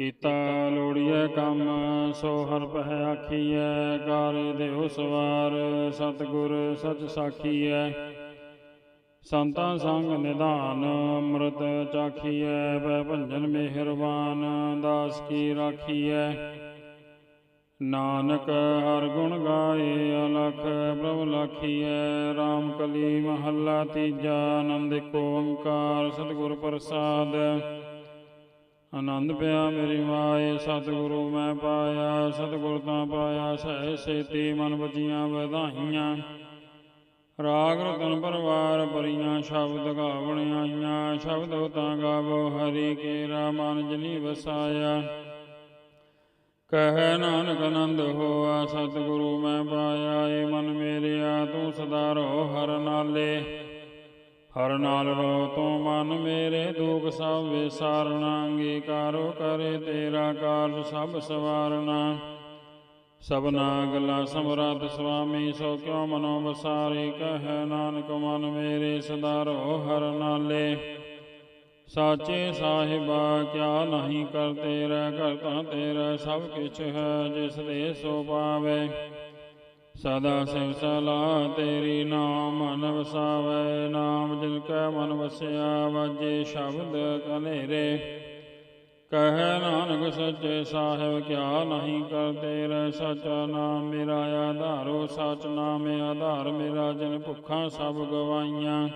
ਕੀਤਾ ਲੋੜੀਐ ਕੰਮ, ਸੋ ਹਰ ਪਹਿ ਆਖੀਐ ਕਾਰ ਦੇਹੁ ਸਵਾਰ, ਸਤਿਗੁਰ ਸਚ ਸਾਖੀਐ। ਸੰਤਾਂ ਸੰਗ ਨਿਧਾਨ, ਅੰਮ੍ਰਿਤ ਚਾਖੀਐ ਬੈ ਭੰਜਨ ਮਿਹਰਬਾਨ, ਦਾਸ ਕੀ ਰਾਖੀਐ। ਨਾਨਕ ਹਰ ਗੁਣ ਗਾਏ, ਅਲਖ ਪ੍ਰਭ ਲਾਖੀਐ RAM ਕਲੀ ਮਹੱਲਾ ਤੀਜਾ, ਆਨੰਦ ਏਕ ਓੰਕਾਰ, ਸਤਿਗੁਰ ਪ੍ਰਸਾਦ। ਆਨੰਦ ਪਿਆ ਮੇਰੀ ਮਾਏ ਸਤਿਗੁਰੂ ਮੈਂ ਪਾਇਆ, ਸਤਿਗੁਰ ਤਾਂ ਪਾਇਆ ਸਹਿ ਸੇਤੀ ਮਨ ਬਚੀਆਂ ਵਧਾਈਆਂ। ਰਾਗ ਰਤਨ ਪਰਵਾਰ ਪਰੀਆਂ ਸ਼ਬਦ ਗਾਵਣ ਆਈਆਂ, ਸ਼ਬਦ ਤਾਂ ਗਾਵੋ, ਹਰੀ ਕੇਰਾ ਮਨ ਜਨੀ ਵਸਾਇਆ। ਕਹਿ ਨਾਨਕ ਆਨੰਦ ਹੋਆ, ਸਤਿਗੁਰੂ ਮੈਂ ਪਾਇਆ ਏ ਮਨ ਮੇਰਿਆ, ਤੂੰ ਸਦਾ ਰੋ ਹਰ ਨਾਲੇ। ਹਰ ਨਾਲ ਰੋ ਤੂੰ ਮਨ ਮੇਰੇ ਦੁਖ ਸਭ ਵਿਸਾਰਣਾ ਅੰਗੀਕਾਰੋ ਕਰੇ ਤੇਰਾ ਕਾਰਜ ਸਭ ਸਵਾਰਣਾ ਸਭਨਾ ਗੱਲਾਂ ਸਮਰਾਟ ਸੁਆਮੀ ਸੋ ਕਿਉ ਮਨੋ ਵਸਾਰੇ ਕਹਿ ਨਾਨਕ ਮਨ ਮੇਰੇ ਸਦਾ ਰੋ ਹਰ ਨਾਲੇ। ਸਾਚੇ ਸਾਹਿਬਾ, ਕਿਆ ਨਹੀਂ ਕਰ ਤੇਰਾ ਕਰਤਾ ਤੇਰਾ ਸਭ ਕਿਛ ਹੈ, ਜਿਸ ਦੇ ਸੋ ਪਾਵੇ। ਸਦਾ ਸਿਵ ਸਲਾ ਤੇਰੀ ਨਾਮ ਮਨ ਵਸਾਵੇ ਨਾਮ ਜਿਨ ਕੈ ਮਨ ਵਸਿਆ, ਵਾਜੇ ਸ਼ਬਦ ਕਨੇਰੇ ਕਹਿ ਨਾਨਕ ਸੱਚੇ ਸਾਹਿਬ, ਕਿਆ ਨਹੀਂ ਕਰ ਤੇਰਾ ਸਚਾ ਨਾਮ ਮੇਰਾ ਆਧਾਰੋ, ਸਚ ਨਾਮ ਆਧਾਰ ਮੇਰਾ, ਜਿਨ ਭੁੱਖਾਂ ਸਭ ਗਵਾਈਆਂ।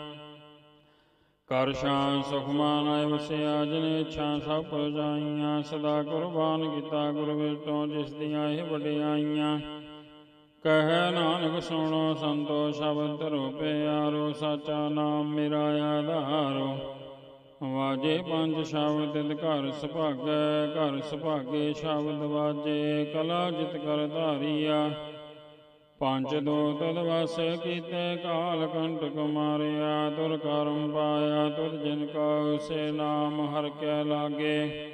ਕਰ ਸ਼ਾਂ ਸੁਖ ਮਾਨੈ ਵਸਿਆ, ਜਿਨ ਇੱਛਾ ਸਭ ਪੁਜਾਈਆਂ ਸਦਾ ਕੁਰਬਾਨ ਕੀਤਾ ਗੁਰ ਵਿਟੋਂ ਜਿਸ ਦੀਆਂ ਇਹ ਵਡਿਆਈਆਂ। ਕਹਿ ਨਾਨਕ ਸੁਣੋ ਸੰਤੋ ਸ਼ਬਦ ਧਰੋ ਪਿਆਰੋ ਸਾਚਾ ਨਾਮ ਮੇਰਾ ਆਧਾਰੋ। ਵਾਜੇ ਪੰਜ ਸ਼ਬਦ ਘਰ ਸੁਭਾਗੈ, ਘਰ ਸੁਭਾਗੇ ਸ਼ਬਦ ਵਾਜੇ, ਕਲਾ ਜਿਤ ਕਰ ਧਾਰੀਆ। ਪੰਜ ਦੋ ਤਦ ਵਸ ਕੀਤੇ, ਕਾਲ ਕੰਟਕ ਮਾਰਿਆ ਤੁਰ ਕਰਮ ਪਾਇਆ, ਤੁਰ ਜਿਨ ਕਾ ਸੇ ਨਾਮ ਹਰ ਕੈ ਲਾਗੇ।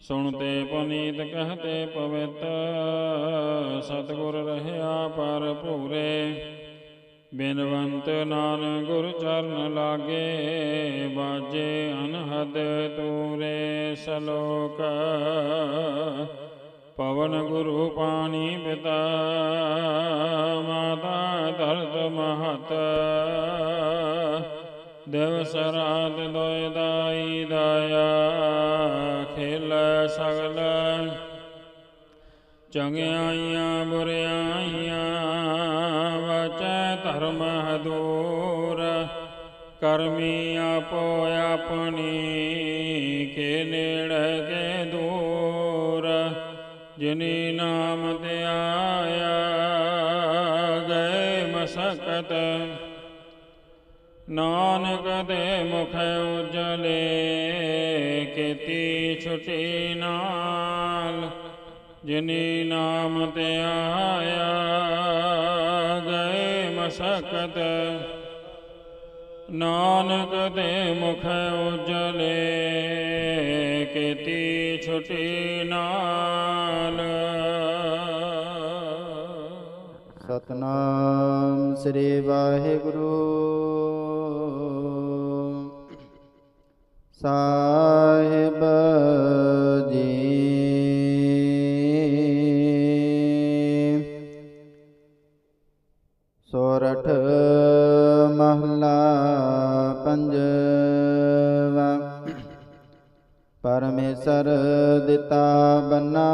ਸੁਣਤੇ ਪੁਨੀਤ ਕਹਤੇ ਪਵਿੱਤ, ਸਤਿਗੁਰ ਰਹਿਆ ਪਰ ਭੂਰੇ। ਬਿਨਵੰਤ ਨਾਨ ਗੁਰ ਚਰਨ ਲਾਗੇ, ਬਾਜੇ ਅਨਹਦ ਤੂਰੇ ਸਲੋਕ। ਪਵਨ ਗੁਰੂ ਪਾਣੀ ਪਿਤਾ, ਮਾਤਾ ਧਰਤ ਮਹਤ। ਦੇਵ ਰਾਤ ਦੋਇ ਦਾਈ ਦਾਇਆ ਚੰਗਿਆਈਆਂ ਬੁਰਿਆਈਆਂ, ਵਚੈ ਧਰਮ ਹਦੂਰ। ਕਰਮੀ ਆਪੋ ਆਪਣੀ, ਕੇ ਨੇੜੇ ਕੇ ਦੂਰ। ਜਿਨੀ ਨਾਮ ਤੇ ਆਇਆ, ਗਏ ਮਸਕਤ। ਨਾਨਕ ਦੇ ਮੁਖ ਉਜਲੇ, ਕੀਤੀ ਛੁਟੀ ਨਾਲ। ਜਿਨੀ ਨਾਮ ਤੇ ਆਇਆ, ਗਏ ਮਸਕਤ। ਨਾਨਕ ਦੇ ਮੁਖ ਉਜਲੇ, ਕੀਤੀ ਛੁਟੀ ਨਾਲ। ਸਤਨਾਮ ਸ੍ਰੀ ਵਾਹਿਗੁਰੂ। ਸਾਹਿਬ ਪਰਮੇਸ਼ਰ ਦਿੱਤਾ ਬੰਨਾ।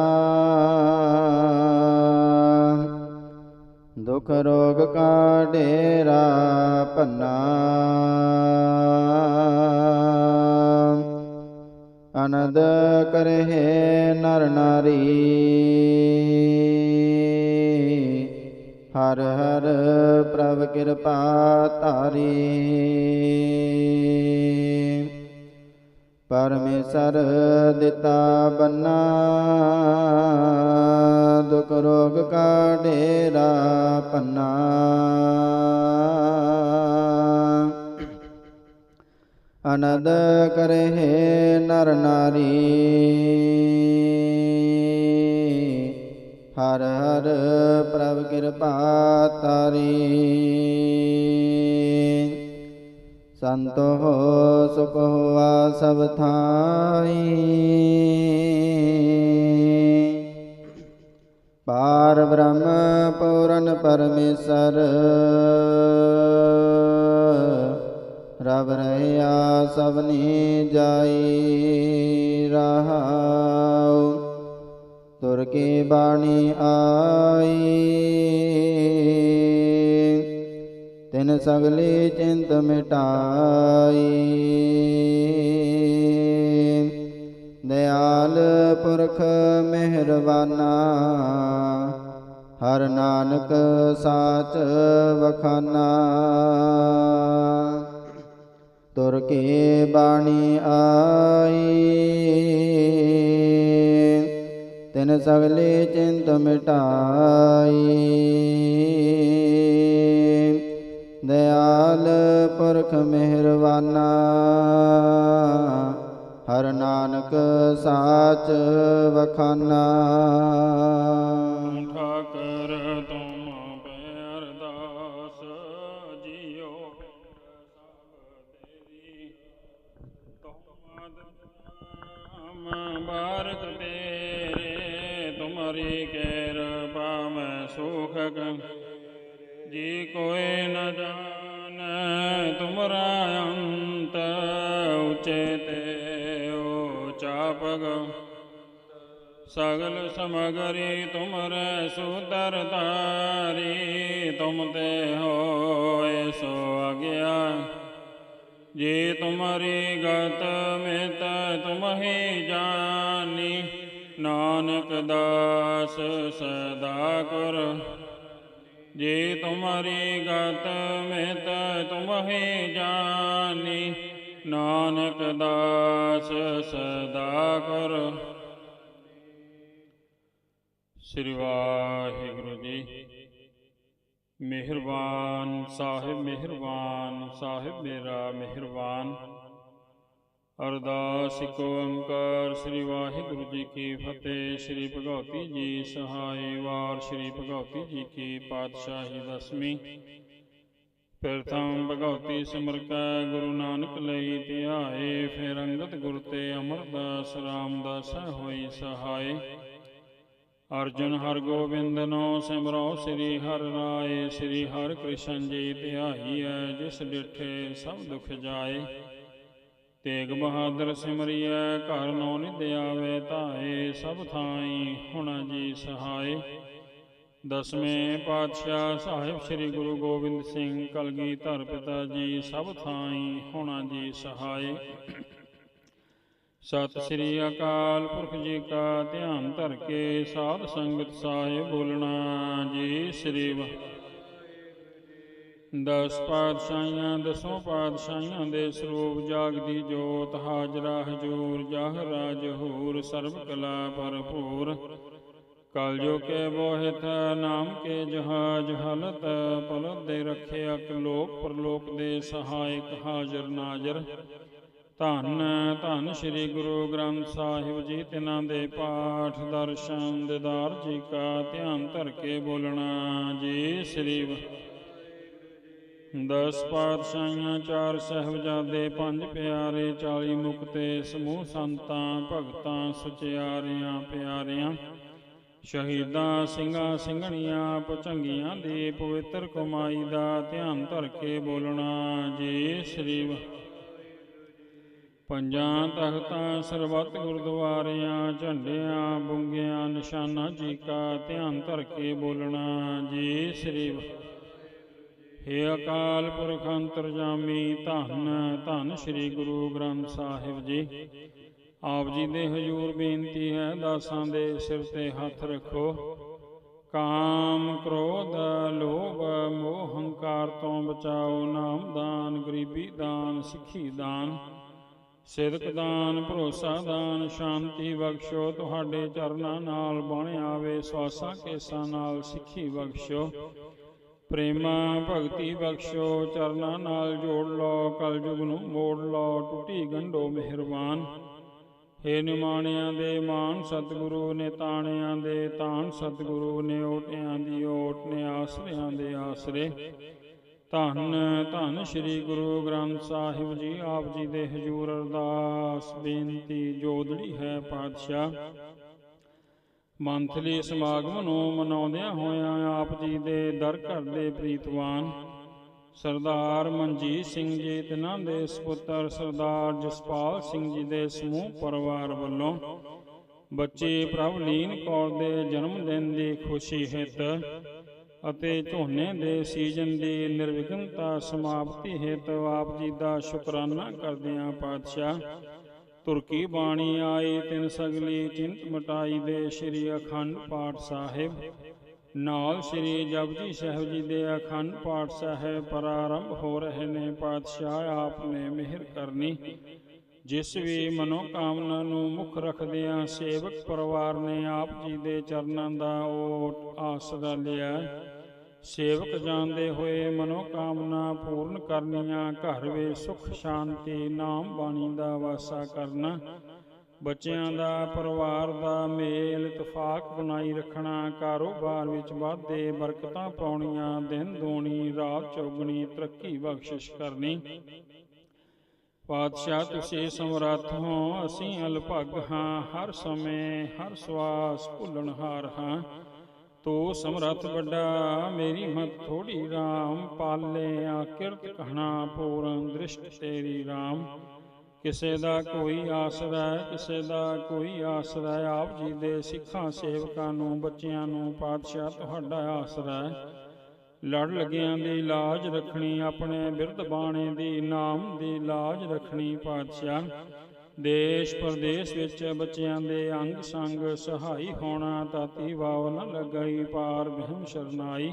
ਦੁਖ ਰੋਗ ਕਾ ਡੇਰਾ ਪੰਨਾ। ਅਨੰਦ ਕਰਹਿ ਨਰ ਨਾਰੀ। ਹਰ ਹਰ ਪ੍ਰਭ ਕਿਰਪਾ ਧਾਰੀ। ਪਰਮੇਸ਼ਰ ਦਿੱਤਾ ਬੰਨਾ, ਦੁਖ ਰੋਗ ਕਾ ਡੇਰਾ ਪੰਨਾ। ਅਨੰਦ ਕਰਹਿ ਨਰ ਨਾਰੀ, ਹਰ ਹਰ ਪ੍ਰਭ ਕਿਰਪਾ ਤਾਰੀ। ਸੰਤੋ ਸੁਖ ਹੋਆ ਸਭ ਥਾਈ। ਪਾਰ ਬ੍ਰਹਮ ਪੂਰਨ ਪਰਮੇਸ਼ਰ ਰਬ ਰਹਿਆ ਸਭਨੀ ਜਾਈ ਰਹਾਉ। ਤੁਰ ਕੀ ਬਾਣੀ ਆਈ। ਤਿਨ ਸਗਲੀ ਚਿੰਤ ਮਿਟਾਈ। ਦਿਆਲ ਪੁਰਖ ਮਿਹਰਬਾਨਾ, ਹਰ ਨਾਨਕ ਸਾਚ ਵਖਾਨਾ। ਤੁਰ ਕੇ ਬਾਣੀ ਆਈ। ਤਿਨ ਸਗਲੇ ਚਿੰਤ ਮਿਟਾਈ। ਦਿਆਲ ਪੁਰਖ ਮਿਹਰਵਾਨਾ, ਹਰ ਨਾਨਕ ਸਾਚ ਵਖਾਨਾ। ਠਾਕਰ, ਤੁਮ ਪੈ ਅਰਦਾਸ ਜੀਓ। ਸਭ ਤੇਰੀ ਤੁਮਦ ਬਾਰਕ ਤੇਰੇ, ਤੁਮਰੀ ਕਿਰਪਾ ਮੈਂ ਸੁਖ ਕ ਜੀ ਕੋਈ ਨ ਜਾਣੈ, ਤੁਮਰਾ ਅੰਤ ਉਚੇ ਤੇ ਊਚਾ ਸਗਲ ਸਮਗਰੀ ਤੁਮਰੇ ਸੁਦਰ ਤਾਰੀ ਤੁਮ ਤੇ ਹੋਏ ਸੋ ਅਗਿਆ ਜੇ ਤੁਮਰੀ ਗਤ ਮਿਤ, ਤੁਮ ਹੀ ਜਾਨੀ, ਨਾਨਕ ਦਾਸ ਸਦਾ ਕਰ। ਜੇ ਤੁਮਰੀ ਗਤ ਮਿਤ ਤੁਮ ਹੀ ਜਾਨੀ, ਨਾਨਕ ਦਾਸ ਸਦਾ ਕਰ। ਸ੍ਰੀ ਵਾਹਿਗੁਰੂ ਜੀ, ਮਿਹਰਬਾਨ ਸਾਹਿਬ ਮਿਹਰਬਾਨ ਸਾਹਿਬ ਮੇਰਾ ਮਿਹਰਬਾਨ। ਅਰਦਾਸ ਇਕ ਓੰਕਾਰ ਸ੍ਰੀ ਵਾਹਿਗੁਰੂ ਜੀ ਕੀ ਫਤਿਹ। ਸ੍ਰੀ ਭਗਵਤੀ ਜੀ ਸਹਾਈ ਵਾਰ। ਸ੍ਰੀ ਭਗਵਤੀ ਜੀ ਕੀ ਪਾਤਸ਼ਾਹੀ ਦਸਵੀਂ। ਪ੍ਰਥਮ ਭਗਵਤੀ ਸਿਮਰ ਕੈ ਗੁਰੂ ਨਾਨਕ ਲਈ ਧਿਆਏ। ਫਿਰ ਅੰਗਦ ਗੁਰ ਤੇ ਅਮਰਦਾਸ ਰਾਮਦਾਸ ਹੋਈ ਸਹਾਈ। ਅਰਜੁਨ ਹਰ ਗੋਬਿੰਦ ਨੋ ਸਿਮਰੋ ਸ੍ਰੀ ਹਰਿ ਰਾਏ। ਸ੍ਰੀ ਹਰਿ ਕ੍ਰਿਸ਼ਨ ਜੀ ਧਿਆਈਐ, ਜਿਸ ਡਿਠੇ ਸਭ ਦੁਖ ਜਾਏ। ਤੇਗ ਬਹਾਦਰ ਸਿਮਰਿਐ, ਘਰ ਨੋ ਨਿਦ ਆਵੇ, ਧਾਏ ਸਭ ਥਾਈ ਹੁਣਾ ਜੀ ਸਹਾਏ। ਦਸਵੇਂ ਪਾਤਸ਼ਾਹ ਸਾਹਿਬ ਸ੍ਰੀ ਗੁਰੂ ਗੋਬਿੰਦ ਸਿੰਘ ਕਲਗੀ ਧਰ ਪਿਤਾ ਜੀ ਸਭ ਥਾਈ ਹੁਣਾ ਜੀ ਸਹਾਏ। ਸਤਿ ਸ੍ਰੀ ਅਕਾਲ, ਪੁਰਖ ਜੀ ਕਾ ਧਿਆਨ ਧਰ ਕੇ ਸਾਧ ਸੰਗਤ ਸਾਹਿਬ ਬੋਲਣਾ ਜੀ ਸ੍ਰੀ ਵਾ- ਦਸ ਪਾਤਸ਼ਾਹੀਆਂ, ਦਸੋਂ ਪਾਤਸ਼ਾਹੀਆਂ ਦੇ ਸਰੂਪ ਜਾਗਦੀ ਜੋਤ ਹਾਜ਼ਰਾ ਹਜੂਰ, ਜਾਹ ਰਾਜ ਸਰਬ ਕਲਾ ਭਰਪੂਰ। ਕਲ ਜੋ ਕੇ ਬੋਹਿਤ ਨਾਮ ਕੇ ਜਹਾਜ, ਹਲਤ ਪਲਤ ਦੇ ਰੱਖੇ ਅਕ ਲੋਕ ਪਰਲੋਕ ਦੇ ਸਹਾਇਕ, ਹਾਜ਼ਰ ਨਾਜ਼ਰ। ਧੰਨ ਧੰਨ ਸ੍ਰੀ ਗੁਰੂ ਗ੍ਰੰਥ ਸਾਹਿਬ ਜੀ, ਤਿਨਾਂ ਦੇ ਪਾਠ ਦਰਸ਼ਨ, ਦਿਦਾਰ ਜੀ ਕਾ ਧਿਆਨ ਧਰ ਕੇ ਬੋਲਣਾ ਜੀ, ਸ੍ਰੀ ਦਸ ਪਾਤਸ਼ਾਹੀਆਂ, ਚਾਰ ਸਹਿਬਜ਼ਾਦੇ, ਪੰਜ ਪਿਆਰੇ, ਚਾਲੀ ਮੁਕਤੇ, ਸਮੂਹ ਸੰਤਾਂ, ਭਗਤਾਂ, ਸੁਚਿਆਰਿਆਂ, ਪਿਆਰਿਆਂ, ਸ਼ਹੀਦਾਂ, ਸਿੰਘਾਂ, ਸਿੰਘਣੀਆਂ ਪਚੰਗੀਆਂ ਦੀ ਪਵਿੱਤਰ ਕਮਾਈ ਦਾ ਧਿਆਨ ਧਰ ਕੇ ਬੋਲਣਾ ਜੀ ਸ੍ਰੀ ਪੰਜਾਂ ਤਖਤਾਂ, ਸਰਬੱਤ ਗੁਰਦੁਆਰਿਆਂ, ਝੰਡਿਆਂ, ਬੁੰਗਿਆਂ, ਨਿਸ਼ਾਨਾ ਜੀ ਕਾ ਧਿਆਨ ਧਰ ਕੇ ਬੋਲਣਾ ਜੀ ਸ੍ਰੀ ਵਾ- ਹੇ ਅਕਾਲ ਪੁਰਖ ਅੰਤਰਜਾਮੀ, ਧੰਨ ਧੰਨ ਸ੍ਰੀ ਗੁਰੂ ਗ੍ਰੰਥ ਸਾਹਿਬ ਜੀ। ਆਪ ਜੀ ਦੇ ਹਜੂਰ ਬੇਨਤੀ ਹੈ, ਦਾਸਾਂ ਦੇ ਸਿਰ ਤੇ ਹੱਥ ਰੱਖੋ। ਕਾਮ ਕ੍ਰੋਧ, ਲੋਭ, ਮੋਹ, ਹੰਕਾਰ ਤੋਂ ਬਚਾਓ, ਨਾਮ ਦਾਨ, ਗਰੀਬੀ ਦਾਨ, ਸਿੱਖੀ ਦਾਨ, ਸਿਦਕ ਦਾਨ, ਭਰੋਸਾ ਦਾਨ, ਸ਼ਾਂਤੀ ਬਖਸ਼ੋ। ਤੁਹਾਡੇ ਚਰਨਾਂ ਨਾਲ ਬਣ ਆਵੇ ਸਵਾਸਾਂ ਕੇਸਾਂ ਨਾਲ ਸਿੱਖੀ ਬਖਸ਼ੋ। ਪ੍ਰੇਮਾ ਭਗਤੀ ਬਖਸ਼ੋ, ਚਰਨਾਂ ਨਾਲ ਜੋੜ ਲਓ, ਕਲਯੁਗ ਨੂੰ ਮੋੜ ਲਓ, ਟੁੱਟੀ ਗੰਢੋ ਮਿਹਰਬਾਨ। ਹੇ ਨਿਮਾਣਿਆਂ ਦੇ ਮਾਨ ਸਤਿਗੁਰੂ ਨੇ ਤਾਣਿਆਂ ਦੇ ਤਾਣ ਸਤਿਗੁਰੂ ਨੇ ਓਟਿਆਂ ਦੀ ਓਟ ਨੇ ਆਸਰਿਆਂ ਦੇ ਆਸਰੇ। ਧੰਨ ਧੰਨ ਸ੍ਰੀ ਗੁਰੂ ਗ੍ਰੰਥ ਸਾਹਿਬ ਜੀ, ਆਪ ਜੀ ਦੇ ਹਜੂਰ ਅਰਦਾਸ, ਬੇਨਤੀ, ਜੋਦੜੀ ਹੈ ਪਾਤਸ਼ਾਹ। ਮੰਥਲੀ ਸਮਾਗਮ ਨੂੰ ਮਨਾਉਂਦਿਆਂ ਹੋਇਆਂ ਆਪ ਜੀ ਦੇ ਦਰ ਘਰ ਦੇ ਪ੍ਰੀਤਵਾਨ ਸਰਦਾਰ ਮਨਜੀਤ ਸਿੰਘ ਜੀ, ਤਿਨਾਂ ਦੇ ਸੁਪੁੱਤਰ ਸਰਦਾਰ ਜਸਪਾਲ ਸਿੰਘ ਜੀ ਦੇ ਸਮੂਹ ਪਰਿਵਾਰ ਵੱਲੋਂ ਬੱਚੇ ਪ੍ਰਭਲੀਨ ਕੌਰ ਦੇ ਜਨਮ ਦਿਨ ਦੀ ਖੁਸ਼ੀ ਹਿੱਤ ਅਤੇ ਝੋਨੇ ਦੇ ਸੀਜ਼ਨ ਦੀ ਨਿਰਵਿਘਨਤਾ ਸਮਾਪਤੀ ਹਿੱਤ ਆਪ ਜੀ ਦਾ ਸ਼ੁਕਰਾਨਾ ਕਰਦਿਆਂ ਪਾਤਸ਼ਾਹ ਤੁਰਕੀ ਬਾਣੀ ਆਈ, ਤਿਨ ਸਗਲੀ ਚਿੰਤ ਮਟਾਈ ਦੇ ਸ੍ਰੀ ਅਖੰਡ ਪਾਠ ਸਾਹਿਬ। ਨਾਲ ਸ੍ਰੀ ਜਪਜੀ ਸਾਹਿਬ ਜੀ ਦੇ ਅਖੰਡ ਪਾਠ ਸਾਹਿਬ ਪ੍ਰਾਰੰਭ ਹੋ ਰਹੇ ਨੇ। ਪਾਤਸ਼ਾਹ ਆਪ ਨੇ ਮਿਹਰ ਕਰਨੀ। ਜਿਸ ਵੀ ਮਨੋਕਾਮਨਾ ਨੂੰ ਮੁੱਖ ਰੱਖਦਿਆਂ ਸੇਵਕ ਪਰਿਵਾਰ ਨੇ ਆਪ ਜੀ ਦੇ ਚਰਨਾਂ ਦਾ ਓਟ ਆਸਰਾ ਲਿਆ। ਸੇਵਕ ਜਾਣਦੇ ਹੋਏ ਮਨੋ ਕਾਮਨਾ ਪੂਰਨ ਕਰਨੀਆਂ, ਘਰ ਵਿੱਚ ਸੁਖ, ਸ਼ਾਂਤੀ, ਨਾਮ ਬਾਣੀ ਦਾ ਵਾਸਾ ਕਰਨਾ, ਬੱਚਿਆਂ ਦਾ, ਪਰਿਵਾਰ ਦਾ ਮੇਲ, ਇਤਫਾਕ ਬਣਾਈ ਰੱਖਣਾ, ਕਾਰੋਬਾਰ ਵਿੱਚ ਵਾਧੇ, ਬਰਕਤਾਂ ਪਾਉਣੀਆਂ, ਦਿਨ ਦੋਣੀ, ਰਾਤ ਚੌਗਣੀ, ਤਰੱਕੀ ਬਖਸ਼ਿਸ਼ ਕਰਨੀ। ਪਾਤਸ਼ਾਹ, ਤੁਸੀਂ ਸਮਰੱਥ ਹੋ, ਅਸੀਂ ਅਲਭਗ ਹਾਂ, ਹਰ ਸਮੇਂ ਹਰ ਸਵਾਸ ਭੁੱਲਣਹਾਰ ਹਾਂ। ਤੋ ਸਮਰੱਥ ਵੱਡਾ, ਮੇਰੀ ਮਤ ਥੋੜੀ RAM ਪਾਲੇ ਆ ਕਹਣਾ ਪੂਰਨ ਦ੍ਰਿਸ਼ਟ ਤੇਰੀ RAM ਕਿਸੇ ਦਾ ਕੋਈ ਆਸਰਾ, ਕਿਸੇ ਦਾ ਕੋਈ ਆਸਰਾ, ਆਪ ਜੀ ਦੇ ਸਿੱਖਾਂ ਸੇਵਕਾਂ ਨੂੰ, ਬੱਚਿਆਂ ਨੂੰ, ਪਾਤਸ਼ਾਹ ਤੁਹਾਡਾ ਆਸਰਾ। ਲੜ ਲਗਿਆਂ ਦੀ ਲਾਜ ਰੱਖਣੀ, ਆਪਣੇ ਬਿਰਧ ਬਾਣੇ ਦੀ ਨਾਮ ਦੀ ਲਾਜ ਰੱਖਣੀ, ਪਾਤਸ਼ਾਹ। ਦੇਸ਼ ਪ੍ਰਦੇਸ਼ ਵਿੱਚ ਬੱਚਿਆਂ ਦੇ ਅੰਗ ਸੰਗ ਸਹਾਈ ਹੋਣਾ ਤਾਤੀ ਵਾਵ ਨ ਲਗਾਈ, ਪਾਰ ਬਹਿਮ ਸ਼ਰਨਾਈ।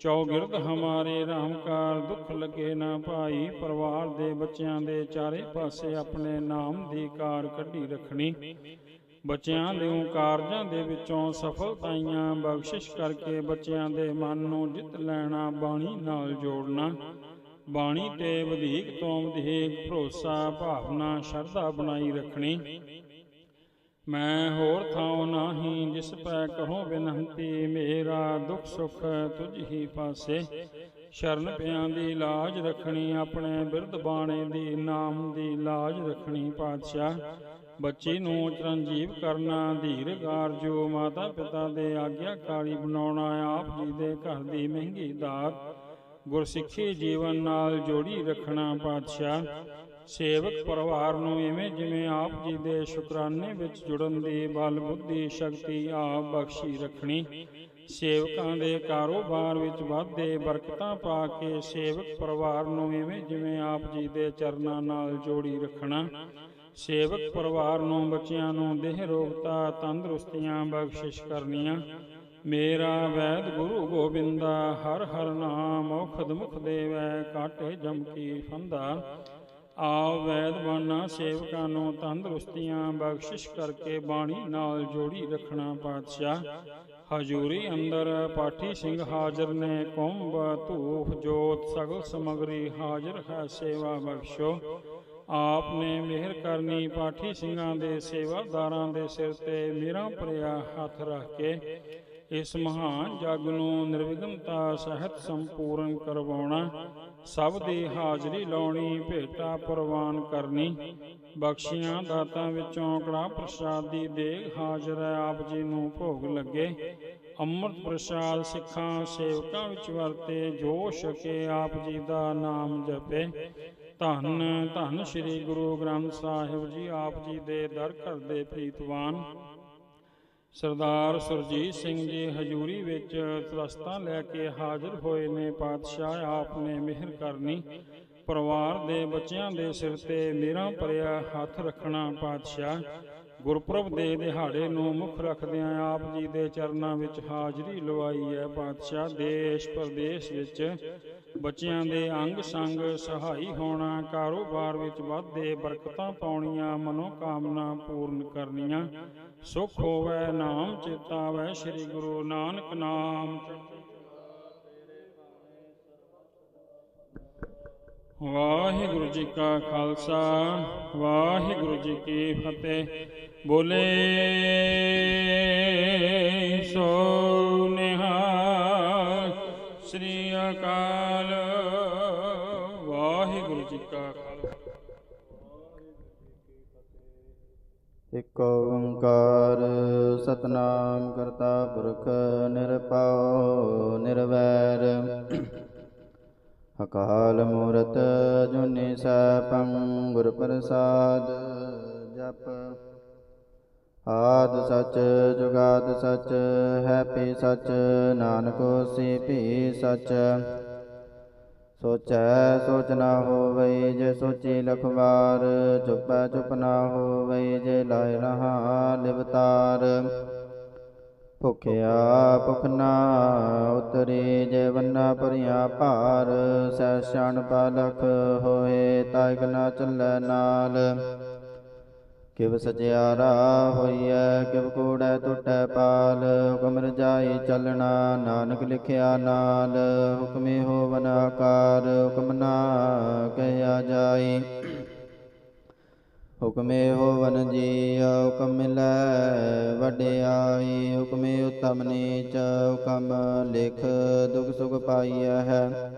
ਚੌਗਿਰਦ ਹਮਾਰੇ ਰਾਮਕਾਰ, ਦੁੱਖ ਲਗੇ ਨਾ ਭਾਈ। ਪਰਿਵਾਰ ਦੇ ਬੱਚਿਆਂ ਦੇ ਚਾਰੇ ਪਾਸੇ ਆਪਣੇ ਨਾਮ ਦੀ ਕਾਰ ਕੱਢੀ ਰੱਖਣੀ। ਬੱਚਿਆਂ ਦੇ ਕਾਰਜਾਂ ਦੇ ਵਿੱਚੋਂ ਸਫਲਤਾਈਆਂ ਬਖਸ਼ਿਸ਼ ਕਰਕੇ ਬੱਚਿਆਂ ਦੇ ਮਨ ਨੂੰ ਜਿੱਤ ਲੈਣਾ, ਬਾਣੀ ਨਾਲ ਜੋੜਨਾ। ਬਾਣੀ ਤੇ ਵਧੇਕ ਤੋਂ ਵਧੇਕ ਭਰੋਸਾ ਭਾਵਨਾ ਸ਼ਰਧਾ ਬਣਾਈ ਰੱਖਣੀ। ਮੈਂ ਹੋਰ ਥਾਉ ਨਾਹੀ ਜਿਸ ਪੈ ਕਹੋ ਬਿਨੰਤੀ, ਮੇਰਾ ਦੁੱਖ ਸੁਖ ਤੁਝ ਹੀ ਪਾਸੇ। ਸ਼ਰਨ ਪਿਆਂ ਦੀ ਲਾਜ ਰੱਖਣੀ, ਆਪਣੇ ਬਿਰਧ ਬਾਣੇ ਦੀ ਨਾਮ ਦੀ ਲਾਜ ਰੱਖਣੀ ਪਾਤਸ਼ਾਹ। ਬੱਚੇ ਨੂੰ ਚਰਨਜੀਵ ਕਰਨਾ, ਧੀਰ ਕਾਰਜੋ ਮਾਤਾ ਪਿਤਾ ਦੇ ਆਗਿਆਕਾਰੀ ਬਣਾਉਣਾ, ਆਪ ਜੀ ਦੇ ਘਰ ਦੀ ਮਹਿੰਗੀ ਦਾਤ ਗੁਰਸਿੱਖੀ ਜੀਵਨ ਨਾਲ ਜੋੜੀ ਰੱਖਣਾ ਪਾਤਸ਼ਾਹ। ਸੇਵਕ ਪਰਿਵਾਰ ਨੂੰ ਇਵੇਂ ਜਿਵੇਂ ਆਪ ਜੀ ਦੇ ਸ਼ੁਕਰਾਨੇ ਵਿੱਚ ਜੁੜਨ ਦੀ ਬਲ ਬੁੱਧੀ ਸ਼ਕਤੀ ਆਪ ਬਖਸ਼ੀ ਰੱਖਣੀ। ਸੇਵਕਾਂ ਦੇ ਕਾਰੋਬਾਰ ਵਿੱਚ ਵਾਧੇ ਬਰਕਤਾਂ ਪਾ ਕੇ ਸੇਵਕ ਪਰਿਵਾਰ ਨੂੰ ਇਵੇਂ ਜਿਵੇਂ ਆਪ ਜੀ ਦੇ ਚਰਨਾਂ ਨਾਲ ਜੋੜੀ ਰੱਖਣਾ। ਸੇਵਕ ਪਰਿਵਾਰ ਨੂੰ ਬੱਚਿਆਂ ਨੂੰ ਦੇਹ ਰੋਗਤਾ ਤੰਦਰੁਸਤੀਆਂ ਬਖਸ਼ਿਸ਼ ਕਰਨੀਆਂ। ਮੇਰਾ ਵੈਦ ਗੁਰੂ ਗੋਬਿੰਦਾ, ਹਰ ਹਰ ਨਾਮ ਔਖਦ ਮੁਖ ਦੇਵੈ, ਕਾਟੇ ਜਮ ਕੀ ਫੰਦਾ। ਆ ਵੈਦ ਬਾਨਾ ਸੇਵਕਾਂ ਨੂੰ ਤੰਦਰੁਸਤੀਆਂ ਬਖਸ਼ਿਸ਼ ਕਰਕੇ ਬਾਣੀ ਨਾਲ ਜੋੜੀ ਰੱਖਣਾ ਪਾਤਸ਼ਾਹ। ਹਜੂਰੀ ਅੰਦਰ ਪਾਠੀ ਸਿੰਘ ਹਾਜ਼ਰ ਨੇ, ਕੁੰਭ ਧੂਫ ਜੋਤ ਸਗਲ ਸਮਗਰੀ ਹਾਜ਼ਰ ਹੈ, ਸੇਵਾ ਬਖਸ਼ੋ। ਆਪ ਨੇ ਮਿਹਰ ਕਰਨੀ ਪਾਠੀ ਸਿੰਘਾਂ ਦੇ ਸੇਵਾਦਾਰਾਂ ਦੇ ਸਿਰ ਤੇ ਮੇਰਾ ਭਰਿਆ ਹੱਥ ਰੱਖ ਕੇ ਇਸ ਮਹਾਨ ਜਗ ਨੂੰ ਨਿਰਵਿਘਨਤਾ ਸਹਿਤ ਸੰਪੂਰਨ ਕਰਵਾਉਣਾ, ਸਭ ਦੀ ਹਾਜ਼ਰੀ ਲਾਉਣੀ, ਭੇਟਾ ਪ੍ਰਵਾਨ ਕਰਨੀ, ਬਖਸ਼ੀਆਂ ਦਾਤਾਂ ਵਿੱਚੋਂ ਕੜਾ ਪ੍ਰਸਾਦ ਦੀ ਦੇਗ ਹਾਜ਼ਰ ਹੈ, ਆਪ ਜੀ ਨੂੰ ਭੋਗ ਲੱਗੇ। ਅੰਮ੍ਰਿਤ ਪ੍ਰਸਾਦ ਸਿੱਖਾਂ ਸੇਵਕਾਂ ਵਿੱਚ ਵਰਤੇ ਜੋ ਛਕੇ ਆਪ ਜੀ ਦਾ ਨਾਮ ਜਪੇ। ਧੰਨ ਧੰਨ ਸ੍ਰੀ ਗੁਰੂ ਗ੍ਰੰਥ ਸਾਹਿਬ ਜੀ, ਆਪ ਜੀ ਦੇ ਦਰ ਘਰ ਦੇ ਪ੍ਰੀਤਵਾਨ। ਸਰਦਾਰ ਸੁਰਜੀਤ ਸਿੰਘ ਜੀ ਹਜੂਰੀ ਵਿੱਚ ਰਸਤਾ ਲੈ ਕੇ ਹਾਜ਼ਰ ਹੋਏ ਨੇ। ਪਾਤਸ਼ਾਹ ਆਪ ਨੇ ਮਿਹਰ ਕਰਨੀ। ਪਰਿਵਾਰ ਦੇ ਬੱਚਿਆਂ ਦੇ ਸਿਰ ਤੇ ਮੇਰਾ ਭਰਿਆ ਹੱਥ ਰੱਖਣਾ ਪਾਤਸ਼ਾਹ। ਗੁਰਪੁਰਬ ਦੇ ਦਿਹਾੜੇ ਨੂੰ ਮੁੱਖ ਰੱਖਦਿਆਂ ਆਪ ਜੀ ਦੇ ਚਰਨਾਂ ਵਿੱਚ ਹਾਜ਼ਰੀ ਲਵਾਈ ਹੈ। ਪਾਤਸ਼ਾਹ ਦੇਸ਼ ਪ੍ਰਦੇਸ਼ ਵਿੱਚ ਬੱਚਿਆਂ ਦੇ ਅੰਗ ਸੰਗ ਸਹਾਈ ਹੋਣਾ, ਕਾਰੋਬਾਰ ਵਿੱਚ ਵਾਧੇ ਬਰਕਤਾਂ ਪਾਉਣੀਆਂ ਮਨੋ ਕਾਮਨਾ ਪੂਰਨ ਕਰਨੀਆਂ। ਸੁਖ ਹੋਵੇ, ਨਾਮ ਚੇਤਾਵੇ, ਸ੍ਰੀ ਗੁਰੂ ਨਾਨਕ ਨਾਮ। ਵਾਹਿਗੁਰੂ ਜੀ ਕਾ ਖਾਲਸਾ, ਵਾਹਿਗੁਰੂ ਜੀ ਕੀ ਫਤਿਹ। ਬੋਲੇ ਸੋ ਨਿਹਾਲ, ਸ੍ਰੀ ਅਕਾਲ। ਵਾਹਿਗੁਰੂ ਜੀ ਕਾ ਇਕ ਓੰਕਾਰ ਸਤਨਾਮ ਕਰਤਾ ਪੁਰਖ ਨਿਰਭਉ ਨਿਰਵੈਰ। ਅਕਾਲ ਮੂਰਤ ਜੁਨੀ ਸੈਭੰ ਗੁਰ ਪ੍ਰਸਾਦ ਜਪ। ਆਦ ਸਚ ਜੁਗਾਦ ਸਚ ਹੈ ਪੀ ਸਚ, ਨਾਨਕ ਹੋਸੀ ਭੀ ਸਚ। ਸੋਚੈ ਸੋਚ ਨਾ ਹੋਵਈ ਜੇ ਸੋਚੀ ਲਖਵਾਰ ਚੁਪੈ ਚੁਪ ਨਾ ਹੋਵਈ ਜੇ ਲਾਇ ਰਹਾ ਲਿਵਤਾਰ। ਭੁਖਿਆ ਭੁਖ ਨਾ ਉਤਰੀ ਜੇ ਵੰਨਾ ਭਰੀਆਂ ਭਾਰ ਸੈਸ਼ਣ ਪਾਲਖ ਹੋਏ ਤਾਇਕ ਨਾ ਚੱਲੈ ਨਾਲ। ਕਿਵ ਸਜਿਆਰਾ ਹੋਈਐ, ਕਿਵ ਕੂੜੈ ਟੁੱਟੈ ਪਾਲ, ਹੁਕਮ ਰਜਾਈ ਚੱਲਣਾ, ਨਾਨਕ ਲਿਖਿਆ ਨਾਲ, ਹੁਕਮੇ ਹੋਵਨ ਆਕਾਰ, ਹੁਕਮ ਨਾ ਹੁਕਮੇ ਹੋਵਨ ਜੀ ਹੁਕਮ ਮਿਲੈ ਵਡਿਆਈ, ਹੁਕਮੇ ਉਤਮ ਨੀਚ, ਹੁਕਮ ਲਿਖ ਦੁਖ ਸੁਖ ਪਾਈਐ ਹੈ।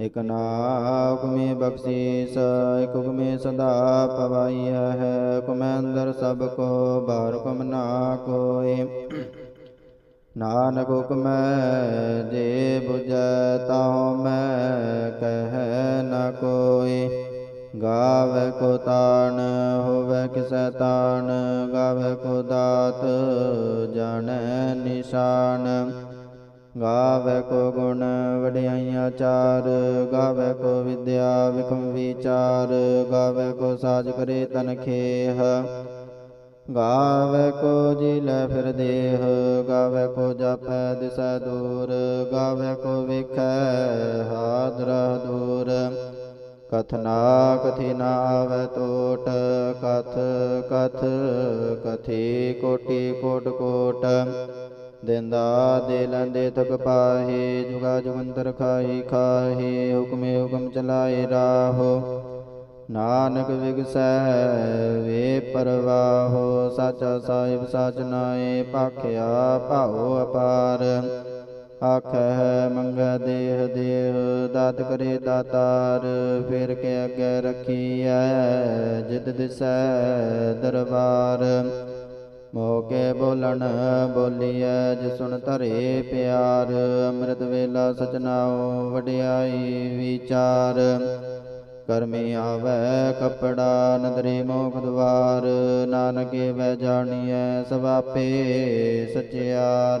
ਇਕ ਨਾ ਹੁਕਮੇ ਬਖਸ਼ੀਸ, ਇਕ ਹੁਕਮੇ ਸਦਾ ਪਵਾਈਐ ਹੈ। ਹੁਕਮੈ ਅੰਦਰ ਸਭ ਕੋ, ਬਾਹਰ ਹੁਕਮ ਨਾ ਕੋਇ ਨਾਨਕ ਹੁਕਮੈ ਜੇ 부ਜੈ ਤਾਹੁ ਮੈਂ ਕਹਿ ਨ ਕੋਈ ਗਾਵੇ ਕੋ ਤਾਣ, ਹੋਵੇ ਕਿਸੈ ਤਾਣ, ਗਾਵੇ ਕੋ ਦਾਤ, ਜਾਣੈ ਨਿਸ਼ਾਨ। ਗਾਵੇ ਕੋ ਗੁਣ, ਵਡਿਆਈਆਂ ਚਾਰ, ਗਾਵੇ ਕੋ ਵਿਦਿਆ ਵਿਕਮ ਵਿਚਾਰ, ਗਾਵੇ ਕੋ ਸਾਜ ਕਰੇ ਤਨ ਖੇਹ। ਗਾਵੇ ਕੋ ਜੀ ਲੈ ਫਿਰ ਦੇਹ, ਗਾਵੇ ਕੋ ਜਾਪੈ ਦਿਸੈ ਦੂਰ, ਗਾਵੇ ਕੋ ਵੇਖੈ ਹਾਦਰ ਦੂਰ। ਕਥਨਾ ਕਥੀ ਨਾ ਆਵੈ ਟੋਟ ਕਥ ਕਥ ਕਥੀ ਕੋਟੀ ਕੋਟ ਕੋਟ। ਦਿੰਦਾ ਦੇ ਲੈਂਦੇ ਥਕ ਪਾਹੇ, ਜੁਗਾ ਜੁਗੰਤਰ ਖਾਹੀ ਖਾਹੇ, ਹੁਕਮੇ ਹੁਕਮ ਚਲਾਏ ਰਾਹੋ। ਨਾਨਕ ਵਿਗਸੈ ਵੇ ਪਰਵਾਹੋ, ਸਾਚਾ ਸਾਹਿਬ ਸਾਚ ਨਾਏ ਪਾਖਿਆ ਭਾਉ ਅਪਾਰ। ਆਖੈ ਮੰਗੈ ਦੇਹ ਦੇਹ, ਦਾਤ ਕਰੇ ਦਾਤਾਰ, ਫਿਰ ਕੇ ਅੱਗੇ ਰੱਖੀਐ, ਜਿਤ ਦਿਸੈ ਦਰਬਾਰ। ਮੋਕੇ ਬੋਲਣ ਬੋਲੀਐ ਜਿ ਸੁਣ ਧਰੇ ਪਿਆਰ, ਅੰਮ੍ਰਿਤ ਵੇਲਾ ਸਚਨਾਉ ਵਡਿਆਈ ਵਿਚਾਰ। ਕਰਮੀ ਆਵੈ ਕਪੜਾ, ਨਦਰੀ ਮੋਖ ਦਵਾਰ, ਨਾਨਕੇ ਵੈ ਜਾਣੀਐ ਸਵਾਪੇ ਆਪੇ ਸਚਿਆਰ।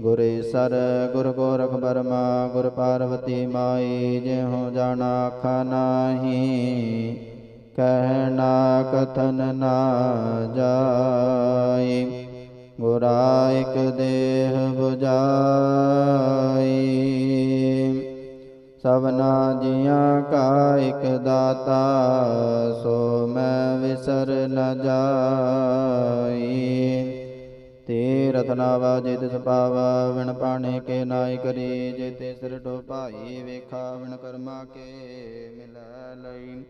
ਗੁਰੇ ਸਰ, ਗੁਰ ਗੋਰਖ ਬਰਮਾ ਗੁਰ ਪਾਰਵਤੀ ਮਾਈ ਜਿਹੋ ਜਾਣਾ ਆਖਾ ਨਾਹੀ ਕਹਿਣਾ ਕਥਨ ਨਾ ਜਾਈ, ਗੁਰਾ ਇਕ ਦੇਹ 부ਜਾਈ ਸਭਨਾ ਜੀਆਂ ਕਾ ਇਕ ਦਾਤਾ, ਸੋ ਮੈਂ ਵਿਸਰ ਨ ਜਾਈ। ਤੇ ਰਤਨਾਵਾ ਜਿਤ ਸੁਪਾਵਾ ਵਿਣ ਪਾਣੇ ਕੇ ਨਾਇ ਕਰੀ, ਜੇ ਤੇ ਸਿਰ ਢੋ ਭਾਈ ਵੇਖਾ ਵਿਣ ਕਰਮਾ ਕੇ ਮਿਲੈ ਲਈ